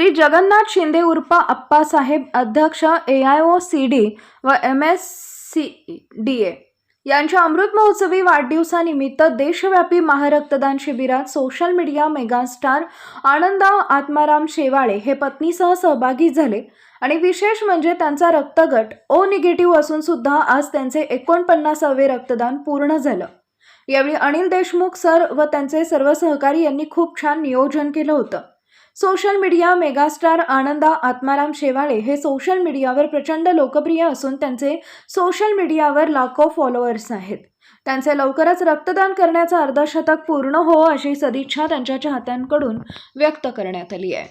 श्री जगन्नाथ शिंदे उर्फ अप्पासाहेब अध्यक्ष A I O C D व M S C D A यांच्या अमृत महोत्सवी वाढदिवसानिमित्त देशव्यापी महारक्तदान शिबिरात social media megastar Ananda Atmaram Shewale हे पत्नीसह सहभागी झाले. आणि विशेष म्हणजे त्यांचा रक्तगट ओ निगेटिव्ह असून सुद्धा आज त्यांचे एकोणपन्नासावे रक्तदान पूर्ण झालं. यावेळी अनिल देशमुख सर व त्यांचे सर्व सहकारी यांनी खूप छान नियोजन केलं होतं. Social media megastar Ananda Atmaram Shewale हे सोशल मीडियावर प्रचंड लोकप्रिय असून त्यांचे सोशल मीडियावर लाखो फॉलोअर्स आहेत. त्यांचे लवकरच रक्तदान करण्याचं अर्धशतक पूर्ण हो अशी सदिच्छा त्यांच्या चाहत्यांकडून व्यक्त करण्यात आली आहे.